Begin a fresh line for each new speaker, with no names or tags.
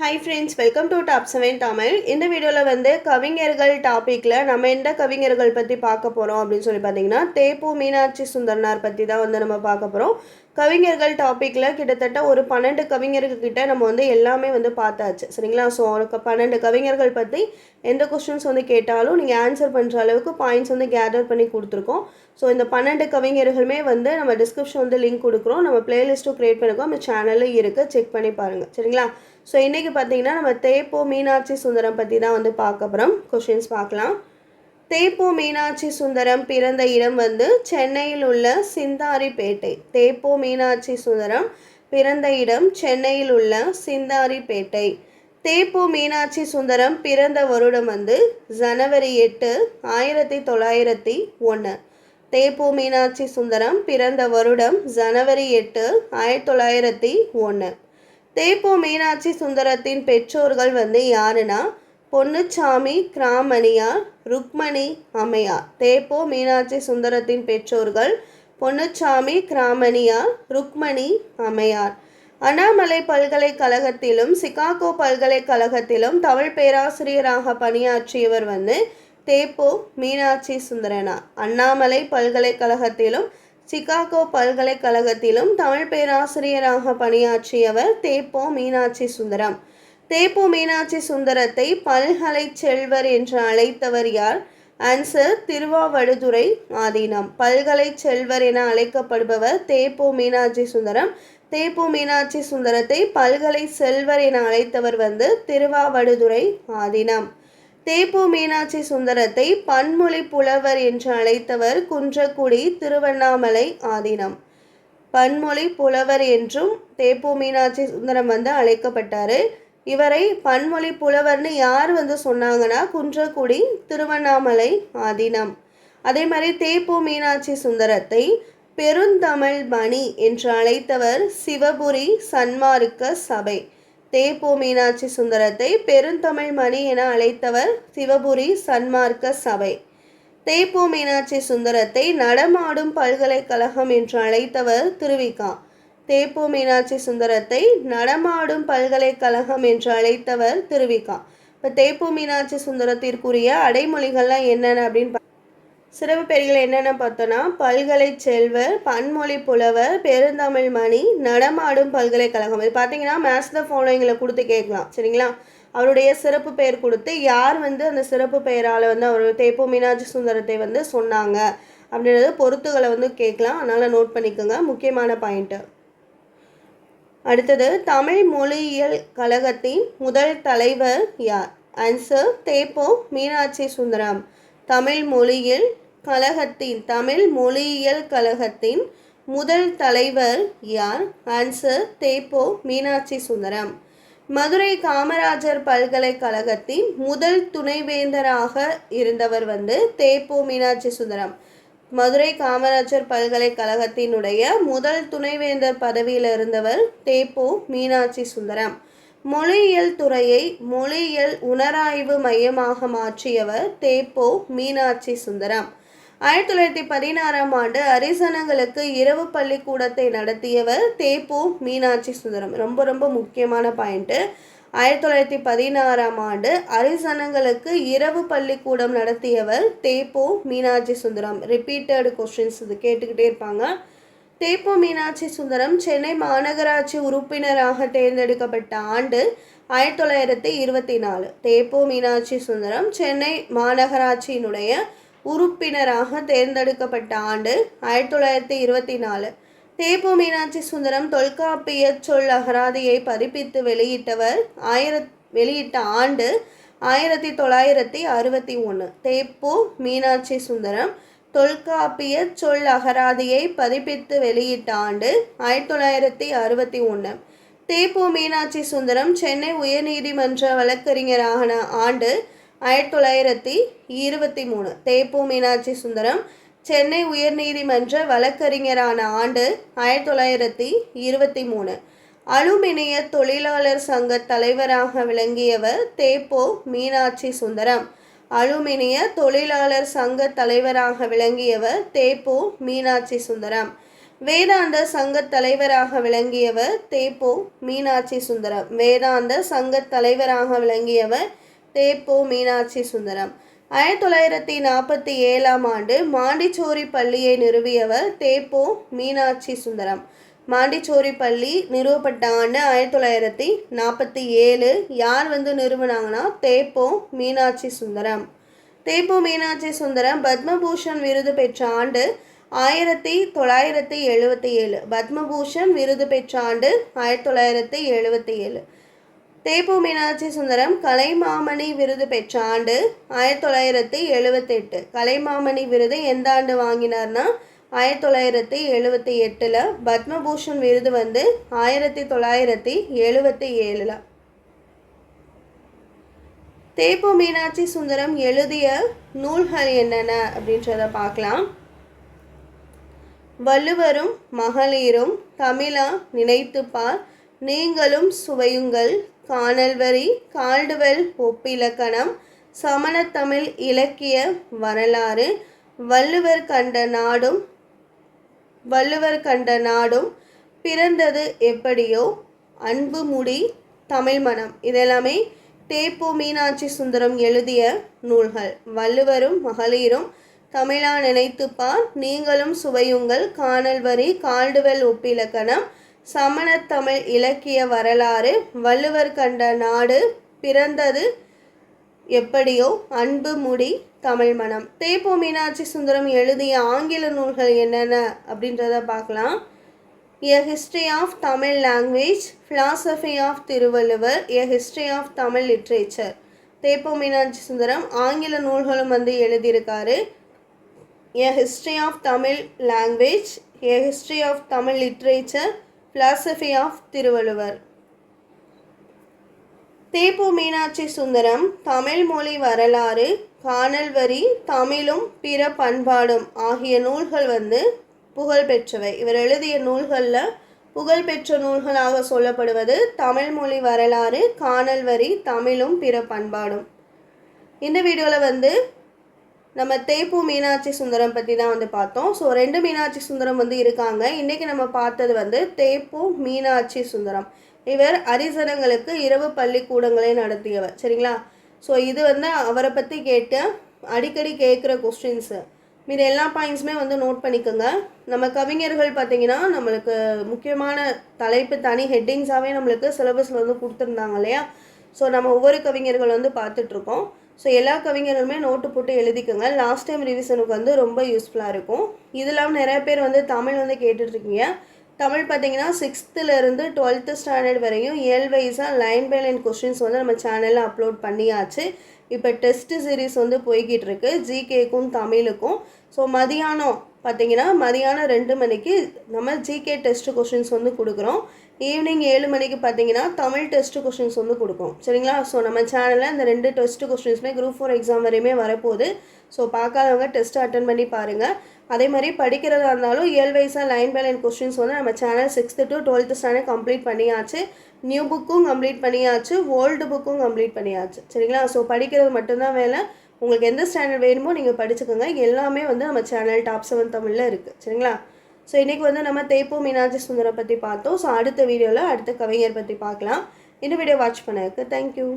Hi friends welcome to top seven Tamil இந்த வீடியோவில் வந்து கவிஞர்கள் டாப்பிக்கில் நம்ம எந்த கவிஞர்கள் பற்றி பார்க்க போகிறோம் அப்படின்னு சொல்லி பார்த்தீங்கன்னா தேப்பு மீனாட்சி சுந்தரனார் பற்றி தான் வந்து நம்ம பார்க்க போகிறோம் கவிஞர்கள் டாப்பிக்கில் கிட்டத்தட்ட ஒரு பன்னெண்டு கவிஞர்கள் கிட்ட நம்ம வந்து எல்லாமே வந்து பார்த்தாச்சு. சரிங்களா? ஸோ அவருக்கு பன்னெண்டு கவிஞர்கள் பற்றி எந்த கொஸ்டின்ஸ் வந்து கேட்டாலும் நீங்கள் ஆன்சர் பண்ணுற அளவுக்கு பாயிண்ட்ஸ் வந்து கேதர் பண்ணி கொடுத்துருக்கோம். ஸோ இந்த பன்னெண்டு கவிஞர்களுமே வந்து நம்ம டிஸ்கிரிப்ஷன் வந்து லிங்க் கொடுக்குறோம். நம்ம பிளேலிஸ்ட்டும் க்ரியேட் பண்ணிருக்கோம். நம்ம சேனலும் இருக்குது செக் பண்ணி பாருங்கள் சரிங்களா? ஸோ இன்றைக்கி பார்த்தீங்கன்னா நம்ம தேப்போ மீனாட்சி சுந்தரம் பற்றி தான் வந்து பார்க்க போகிறோம் கொஷின்ஸ் பார்க்கலாம். தேப்போ மீனாட்சி சுந்தரம் பிறந்த இடம் வந்து சென்னையில் உள்ள சிந்தாரிப்பேட்டை. தேப்போ மீனாட்சி சுந்தரம் பிறந்த இடம் சென்னையில் உள்ள சிந்தாரிப்பேட்டை. தேப்போ மீனாட்சி சுந்தரம் பிறந்த வருடம் வந்து ஜனவரி எட்டு ஆயிரத்தி தொள்ளாயிரத்தி ஒன்று தேப்போ மீனாட்சி சுந்தரம் பிறந்த வருடம் ஜனவரி எட்டு ஆயிரத்தி தொள்ளாயிரத்தி ஒன்று தேப்போ மீனாட்சி சுந்தரத்தின் பெற்றோர்கள் வந்து யாருன்னா? பொன்னுச்சாமி கிராமணியார் ருக்மணி அம்மையார் தேப்போ மீனாட்சி சுந்தரத்தின் பெற்றோர்கள் பொன்னுச்சாமி கிராமணியார் ருக்மணி அம்மையார் அண்ணாமலை பல்கலைக்கழகத்திலும் சிகாகோ பல்கலைக்கழகத்திலும் தமிழ் பேராசிரியராக பணியாற்றியவர் வந்து தேப்போ மீனாட்சி சுந்தரனார் அண்ணாமலை பல்கலைக்கழகத்திலும் சிகாகோ பல்கலைக்கழகத்திலும் தமிழ் பேராசிரியராக பணியாற்றியவர் தேப்போ மீனாட்சி சுந்தரம். தேப்போ மீனாட்சி சுந்தரத்தை பல்கலை செல்வர் என்று அழைத்தவர் யார்? ஆன்சர் திருவாவடுதுறை ஆதீனம். பல்கலை செல்வர் என அழைக்கப்படுபவர் தேப்போ மீனாட்சி சுந்தரம். தேப்போ மீனாட்சி சுந்தரத்தை பல்கலை செல்வர் என அழைத்தவர் வந்து திருவாவடுதுறை ஆதீனம். தேப்போ மீனாட்சி சுந்தரத்தை பன்மொழி புலவர் என்று அழைத்தவர் குன்றக்குடி திருவண்ணாமலை ஆதீனம். பன்மொழி புலவர் என்றும் தேப்போ மீனாட்சி சுந்தரம் வந்து அழைக்கப்பட்டார். இவரை பன்மொழி புலவர்னு யார் வந்து சொன்னாங்கன்னா குன்றக்குடி திருவண்ணாமலை ஆதீனம். அதே மாதிரி தேப்போ மீனாட்சி சுந்தரத்தை பெருந்தமிழ் மணி என்று அழைத்தவர் சிவபுரி சன்மார்க்க சபை. தேப்போ மீனாட்சி சுந்தரத்தை பெருந்தமிழ் மணி என அழைத்தவர் சிவபுரி சன்மார்க்க சபை. தேப்போ மீனாட்சி சுந்தரத்தை நடமாடும் பல்கலைக்கழகம் என்று அழைத்தவர் திருவிகா. தேப்போ மீனாட்சி சுந்தரத்தை நடமாடும் பல்கலைக்கழகம் என்று அழைத்தவர் திருவிகா. இப்போ தேப்போ மீனாட்சி சுந்தரத்திற்குரிய அடைமொழிகள்லாம் என்னென்ன அப்படின்னு சிறப்பு பெயர்கள் என்னென்ன பார்த்தோன்னா பல்கலை செல்வர் பன்மொழி புலவர் பெருந்தமிழ் மணி நடமாடும் பல்கலைக்கழகம். இது பார்த்தீங்கன்னா மேத்ஸ் த ஃபாலோயிங்கில் கொடுத்து கேட்கலாம். சரிங்களா? அவருடைய சிறப்பு பெயர் கொடுத்து யார் வந்து அந்த சிறப்பு பெயரால் வந்து அவர் தேப்போ மீனாட்சி சுந்தரத்தை வந்து சொன்னாங்க அப்படின்றது பொறுத்துகளை வந்து கேட்கலாம். அதனால் நோட் பண்ணிக்கோங்க. முக்கியமான பாயிண்ட்டு அடுத்தது தமிழ் மொழியியல் கழகத்தின் முதல் தலைவர் யார்? ஆன்சர் தேப்போ மீனாட்சி சுந்தரம். தமிழ் மொழியில் கழகத்தின் தமிழ் மொழியியல் கழகத்தின் முதல் தலைவர் யார்? ஆன்சர் தேப்போ மீனாட்சி சுந்தரம் மதுரை காமராஜர் பல்கலைக்கழகத்தின் முதல் துணைவேந்தராக இருந்தவர் வந்து தேப்போ மீனாட்சி சுந்தரம் மதுரை காமராஜர் பல்கலைக்கழகத்தினுடைய முதல் துணைவேந்தர் பதவியில் இருந்தவர் தேப்போ மீனாட்சி சுந்தரம் மொழியியல் துறையை மொழியியல் உணராய்வு மையமாக மாற்றியவர் தேப்போ மீனாட்சி சுந்தரம். ஆயிரத்தி தொள்ளாயிரத்தி பதினாறாம் ஆண்டு அரிசனங்களுக்கு இரவு பள்ளிக்கூடத்தை நடத்தியவர் தேப்போ மீனாட்சி சுந்தரம். ரொம்ப ரொம்ப முக்கியமான பாயிண்ட்டு ஆயிரத்தி தொள்ளாயிரத்தி பதினாறாம் ஆண்டு அரிசனங்களுக்கு இரவு பள்ளிக்கூடம் நடத்தியவர் தேப்போ மீனாட்சி சுந்தரம். ரிப்பீட்டட் கொஸ்டின்ஸ் இது கேட்டுக்கிட்டே இருப்பாங்க. தேப்போ மீனாட்சி சுந்தரம் சென்னை மாநகராட்சி உறுப்பினராக தேர்ந்தெடுக்கப்பட்ட ஆண்டு ஆயிரத்தி தொள்ளாயிரத்தி இருபத்தி நாலு. தேப்போ மீனாட்சி சுந்தரம் சென்னை மாநகராட்சியினுடைய உறுப்பினராக தேர்ந்தெடுக்கப்பட்ட ஆண்டு ஆயிரத்தி தொள்ளாயிரத்தி இருபத்தி நாலு. தேப்போ மீனாட்சி சுந்தரம் தொல்காப்பிய சொல் அகராதியை பதிப்பித்து வெளியிட்டவர் ஆயிர வெளியிட்ட ஆண்டு ஆயிரத்தி தொள்ளாயிரத்தி அறுபத்தி ஒன்று தேப்போ மீனாட்சி சுந்தரம் தொல்காப்பியர் சொல் அகராதியை பதிப்பித்து வெளியிட்ட ஆண்டு ஆயிரத்தி தொள்ளாயிரத்தி அறுபத்தி ஒன்று தேப்போ மீனாட்சி சுந்தரம் சென்னை உயர்நீதிமன்ற வழக்கறிஞரான ஆண்டு ஆயிரத்தி தொள்ளாயிரத்தி இருபத்தி மூணு. தேப்போ மீனாட்சி சுந்தரம் சென்னை உயர்நீதிமன்ற வழக்கறிஞரான ஆண்டு ஆயிரத்தி தொள்ளாயிரத்தி இருபத்தி மூணு. அலுமினிய தொழிலாளர் சங்க தலைவராக விளங்கியவர் தேப்போ மீனாட்சி சுந்தரம். அலுமினிய தொழிலாளர் சங்க தலைவராக விளங்கியவர் தேப்போ மீனாட்சி சுந்தரம். வேதாந்த சங்க தலைவராக விளங்கியவர் தேப்போ மீனாட்சி சுந்தரம். வேதாந்த சங்க தலைவராக விளங்கியவர் தேப்போ மீனாட்சி சுந்தரம். ஆயிரத்தி தொள்ளாயிரத்தி நாற்பத்தி ஏழாம் ஆண்டு மாண்டிச்சோரி பள்ளியை நிறுவியவர் தேப்போ மீனாட்சி சுந்தரம். மாண்டிச்சோரி பள்ளி நிறுவப்பட்ட ஆண்டு ஆயிரத்தி தொள்ளாயிரத்தி நாற்பத்தி ஏழு யார் வந்து நிறுவனாங்கன்னா தேப்போ மீனாட்சி சுந்தரம். தேப்போ மீனாட்சி சுந்தரம் பத்மபூஷன் விருது பெற்ற ஆண்டு ஆயிரத்தி தொள்ளாயிரத்தி எழுபத்தி ஏழு. பத்மபூஷன் விருது பெற்ற ஆண்டு ஆயிரத்தி தொள்ளாயிரத்தி எழுபத்தி ஏழு. தேப்பு மீனாட்சி சுந்தரம் கலைமாமணி விருது பெற்ற ஆண்டு ஆயிரத்தி தொள்ளாயிரத்தி எழுபத்தெட்டு கலைமாமணி விருது எந்த ஆண்டு வாங்கினார்னா ஆயிரத்தி தொள்ளாயிரத்தி எழுபத்தி எட்டில் பத்மபூஷன் விருது வந்து ஆயிரத்தி தொள்ளாயிரத்தி எழுபத்தி ஏழில். தேப்பு மீனாட்சி சுந்தரம் எழுதிய நூல்கள் என்னென்ன அப்படின்றத பார்க்கலாம். வள்ளுவரும் மகளிரும் தமிழா நினைத்துப்பார். நீங்களும் சுவையுங்கள். காணல்வரி கால்டுவெல் ஒப்பிலக்கணம் சமணத்தமிழ் இலக்கிய வரலாறு வள்ளுவர் கண்ட நாடும் வள்ளுவர் கண்ட நாடும் பிறந்தது எப்படியோ? அன்பு முடி தமிழ் மனம். இதெல்லாமே தேப்பு மீனாட்சி சுந்தரம் எழுதிய நூல்கள். வள்ளுவரும் மகளிரும் தமிழா நினைத்துப்பார். நீங்களும் சுவையுங்கள். காணல் வரி கால்டுவெல் ஒப்பிலக்கணம் சமணத்தமிழ் இலக்கிய வரலாறு. வள்ளுவர் கண்ட நாடு பிறந்தது எப்படியோ? அன்பு முடி தமிழ் மனம். தேப்போ மீனாட்சி சுந்தரம் எழுதிய ஆங்கில நூல்கள் என்னென்ன அப்படின்றத பார்க்கலாம். A history of Tamil language philosophy of Thiruvalluvar a history of Tamil literature தேப்போ Meenakshi Sundaram ஆங்கில நூல்களும் வந்து எழுதியிருக்காரு. A history of Tamil language a history of Tamil literature philosophy of Thiruvalluvar தேப்பு Meenakshi Sundaram Tamil மொழி வரலாறு காணல் வரி தமிழும் பிற பண்பாடும் ஆகிய நூல்கள் வந்து புகழ்பெற்றவை இவர் எழுதிய நூல்களில் புகழ்பெற்ற நூல்களாக சொல்லப்படுவது தமிழ் மொழி வரலாறு காணல் வரி தமிழும் பிற பண்பாடும். இந்த வீடியோவில் வந்து நம்ம தேப்பு மீனாட்சி சுந்தரம் பற்றி தான் வந்து பார்த்தோம். ஸோ ரெண்டு மீனாட்சி சுந்தரம் வந்து இருக்காங்க. இன்றைக்கி நம்ம பார்த்தது வந்து தேப்பு மீனாட்சி சுந்தரம். இவர் அரிசனங்களுக்கு இரவு பள்ளிக்கூடங்களை நடத்தியவர். சரிங்களா? ஸோ இது வந்து அவரை பற்றி கேட்டு அடிக்கடி கேட்குற கொஸ்டின்ஸு மீது எல்லா பாயிண்ட்ஸுமே வந்து நோட் பண்ணிக்கோங்க. நம்ம கவிஞர்கள் பார்த்திங்கன்னா நம்மளுக்கு முக்கியமான தலைப்பு தனி ஹெட்டிங்ஸாகவே நம்மளுக்கு சிலபஸில் வந்து கொடுத்துருந்தாங்க இல்லையா? ஸோ நம்ம ஒவ்வொரு கவிஞர்கள் வந்து பார்த்துட்ருக்கோம். ஸோ எல்லா கவிஞர்களுமே நோட்டு போட்டு எழுதிக்கோங்க. லாஸ்ட் டைம் ரிவிஷனுக்கு வந்து ரொம்ப யூஸ்ஃபுல்லாக இருக்கும். இது இல்லாமல் நிறைய பேர் வந்து தமிழ் வந்து கேட்டுட்ருக்கீங்க. தமிழ் பார்த்தீங்கன்னா சிக்ஸ்த்துலேருந்து டுவெல்த்து ஸ்டாண்டர்ட் வரையும் இயல் வைஸாக லைன் பை லைன் கொஸ்டின்ஸ் வந்து நம்ம சேனலில் அப்லோட் பண்ணியாச்சு. இப்போ டெஸ்ட்டு சீரீஸ் வந்து போய்கிட்டு இருக்கு ஜிகேக்கும் தமிழுக்கும். ஸோ மதியானம் பார்த்தீங்கன்னா மதியானம் ரெண்டு மணிக்கு நம்ம ஜிகே டெஸ்ட் கொஷின்ஸ் வந்து கொடுக்குறோம். ஈவினிங் ஏழு மணிக்கு பார்த்தீங்கன்னா தமிழ் டெஸ்ட் கொஷின்ஸ் வந்து கொடுக்கும். சரிங்களா? ஸோ நம்ம சேனலில் இந்த ரெண்டு டெஸ்ட் கொஷின்ஸுமே குரூப் ஃபோர் எக்ஸாம் வரையுமே வரப்போகுது. ஸோ பார்க்காதவங்க டெஸ்ட்டு அட்டன் பண்ணி பாருங்கள் அதே மாதிரி படிக்கிறதா இருந்தாலும் ஏழு வயசாக லைன் பை லைன் கொஸ்டின்ஸ் வந்து நம்ம channel sixth to twelfth standard complete பண்ணியாச்சு. நியூ புக்கும் கம்ப்ளீட் பண்ணியாச்சு. ஓல்டு புக்கும் கம்ப்ளீட் பண்ணியாச்சு. சரிங்களா? ஸோ படிக்கிறது மட்டும்தான் வேலை. உங்களுக்கு எந்த ஸ்டாண்டர்ட் வேணுமோ நீங்கள் படிச்சுக்கோங்க. எல்லாமே வந்து நம்ம சேனல் டாப் செவன் தமிழில் இருக்குது சரிங்களா? ஸோ இன்றைக்கி வந்து நம்ம தேப்போ மீனாட்சி சுந்தரம் பற்றி பார்த்தோம். ஸோ அடுத்த வீடியோவில் அடுத்த கவிஞர் பற்றி பார்க்கலாம். இந்த வீடியோ வாட்ச் பண்ணதுக்கு தேங்க்யூ